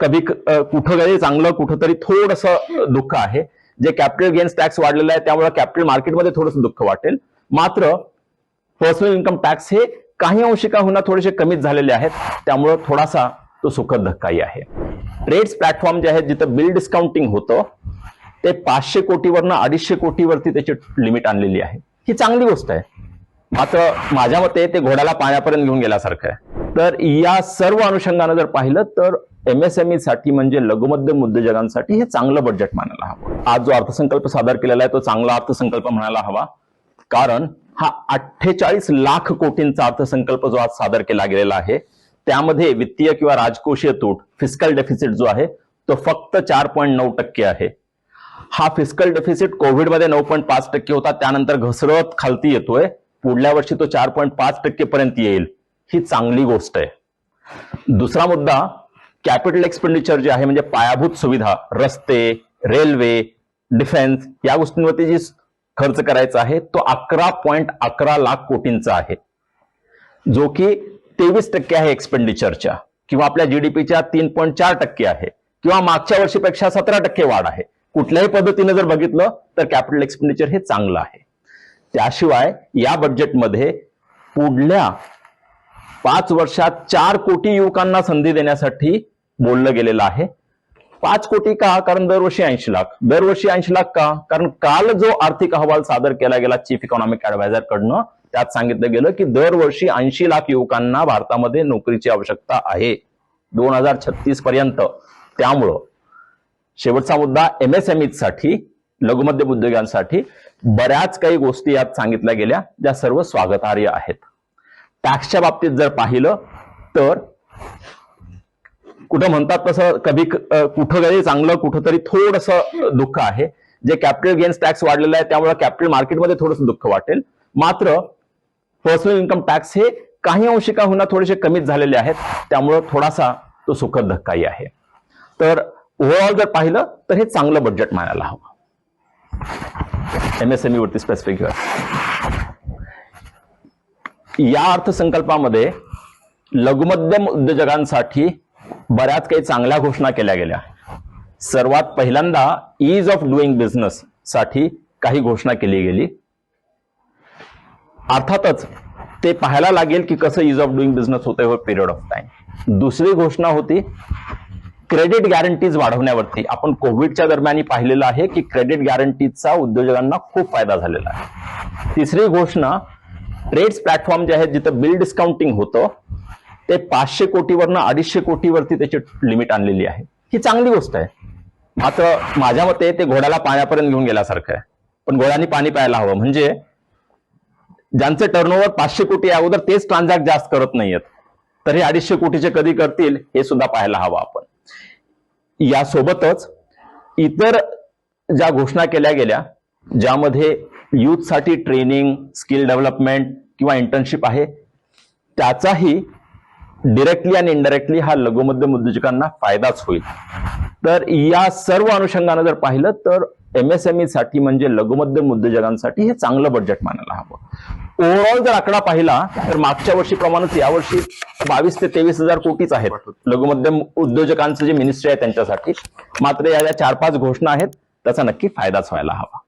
कधी कुठं तरी चांगलं कुठं तरी थोडस दुःख आहे. जे कॅपिटल गेन्स टॅक्स वाढलेला आहे त्यामुळे कॅपिटल मार्केटमध्ये थोडंसं दुःख वाटेल. मात्र पर्सनल इन्कम टॅक्स हे काही अंशी का होणार थोडेसे कमीच झालेले आहेत. त्यामुळं थोडासा तो सुखद धक्काही आहे. ट्रेड्स प्लॅटफॉर्म जे आहेत जिथं बिल डिस्काउंटिंग होतं ते पाचशे कोटीवरनं अडीचशे कोटीवरती त्याची लिमिट आणलेली आहे. ही चांगली गोष्ट आहे. मात्र माझ्या मते ते घोड्याला पाण्यापर्यंत घेऊन गेल्यासारखं आहे. तर या सर्व अनुषंगानं जर पाहिलं तर एमएसएमई साठी म्हणजे लघुमध्यम उद्योजकांसाठी हे चांगलं बजेट मानायला हवं. आज जो अर्थसंकल्प सादर केलेला आहे तो चांगला अर्थसंकल्प म्हणायला हवा. कारण हा अठ्ठेचाळीस लाख कोटींचा अर्थसंकल्प जो आज सादर केला गेलेला आहे त्यामध्ये वित्तीय किंवा राजकोषीय तूट फिस्कल डेफिसिट जो आहे तो फक्त चार पॉईंट नऊ टक्के आहे. हा फिस्कल डेफिसिट कोविडमध्ये नऊ पॉईंट पाच टक्के होता त्यानंतर घसरत खालती येतोय. पुढल्या वर्षी तो चार पॉईंट पाच टक्केपर्यंत येईल. ही चांगली गोष्ट आहे. दुसरा मुद्दा कॅपिटल एक्सपेंडिचर जे आहे म्हणजे पायाभूत सुविधा रस्ते रेल्वे डिफेन्स या गोष्टींवरती जी खर्च करायचा आहे तो अकरा पॉईंट अकरा लाख कोटींचा आहे. जो की तेवीस टक्के आहे एक्सपेंडिचरच्या किंवा आपल्या जीडीपीच्या तीन पॉईंट चार टक्के आहे किंवा मागच्या वर्षीपेक्षा सतरा टक्के वाढ आहे. कुठल्याही पद्धतीने जर बघितलं तर कॅपिटल एक्सपेंडिचर हे चांगलं आहे. त्याशिवाय या बजेटमध्ये पुढल्या पाच वर्षात चार कोटी युवकांना संधी देण्यासाठी बोललं गेलेलं आहे. पाच कोटी का? कारण दरवर्षी ऐंशी लाख. दरवर्षी ऐंशी लाख का? कारण काल जो आर्थिक अहवाल सादर केला गेला चीफ इकॉनॉमिक ऍडवायझर कडनं त्यात सांगितलं गेलं की दरवर्षी ऐंशी लाख युवकांना भारतामध्ये नोकरीची आवश्यकता आहे. दोन हजार छत्तीस पर्यंत. त्यामुळं शेवटचा मुद्दा एमएसएमई साठी लघुमध्यम उद्योगांसाठी बऱ्याच काही गोष्टी यात सांगितल्या गेल्या ज्या सर्व स्वागतार्ह आहेत. टॅक्सच्या बाबतीत जर पाहिलं तर कुठं म्हणतात तसं कधी कुठं तरी चांगलं कुठं तरी थोडस दुःख आहे. जे कॅपिटल गेन्स टॅक्स वाढलेला आहे त्यामुळे कॅपिटल मार्केटमध्ये थोडंसं दुःख वाटेल. मात्र पर्सनल इन्कम टॅक्स हे काही अंशी का होणार थोडेसे कमीच झालेले आहेत. त्यामुळं थोडासा तो सुखद धक्काही आहे. तर ओव्हरऑल जर पाहिलं तर हे चांगलं बजेट मानायला हवं. एम एस एम ई वरती स्पेसिफिक या अर्थसंकल्पामध्ये लघुमध्यम उद्योजकांसाठी बऱ्याच काही चांगल्या घोषणा केल्या गेल्या. सर्वात पहिल्यांदा ईज ऑफ डुईंग बिझनेस साठी काही घोषणा केली गेली. अर्थातच ते पाहायला लागेल की कसं इज ऑफ डुईंग बिझनेस होतंय हो पिरियड ऑफ टाइम दुसरी घोषणा होती क्रेडिट गॅरंटीज वाढवण्यावरती. आपण कोविडच्या दरम्यान पाहिलेलं आहे की क्रेडिट गॅरंटीजचा उद्योजकांना खूप फायदा झालेला आहे. तिसरी घोषणा ट्रेड्स प्लॅटफॉर्म जे आहेत जिथं बिल डिस्काउंटिंग होतं ते पाचशे कोटीवरनं अडीचशे कोटीवरती त्याची लिमिट आणलेली आहे. ही चांगली गोष्ट आहे. मात्र माझ्या मते ते घोड्याला पाण्यापर्यंत घेऊन गेल्यासारखं आहे. पण घोड्याने पाणी प्यायला हवं. म्हणजे ज्यांचे टर्नओव्हर पाचशे कोटी आहे, अगोदर तेच ट्रान्झॅक्ट जास्त करत नाहीयेत. तर हे अडीचशे कोटीचे कधी करतील हे सुद्धा पाहायला हवं आपण. यासोबतच इतर ज्या घोषणा केल्या गेल्या ज्यामध्ये यूथसाठी ट्रेनिंग स्किल डेव्हलपमेंट किंवा इंटर्नशिप आहे. त्याचाही डिरेक्टली आणि इनडायरेक्टली हा लघुमध्यम उद्योजकांना फायदाच होईल. तर या सर्व अनुषंगानं जर पाहिलं तर एमएसएमई साठी म्हणजे लघुमध्यम उद्योजकांसाठी हे चांगलं बजेट मानायला हवं. ओव्हरऑल जर आकडा पाहिला तर मागच्या वर्षीप्रमाणेच यावर्षी बावीस ते तेवीस हजार कोटीच आहेत लघुमध्यम उद्योजकांचं जे मिनिस्ट्री आहे त्यांच्यासाठी. मात्र या ज्या चार पाच घोषणा आहेत त्याचा नक्की फायदाच व्हायला हवा.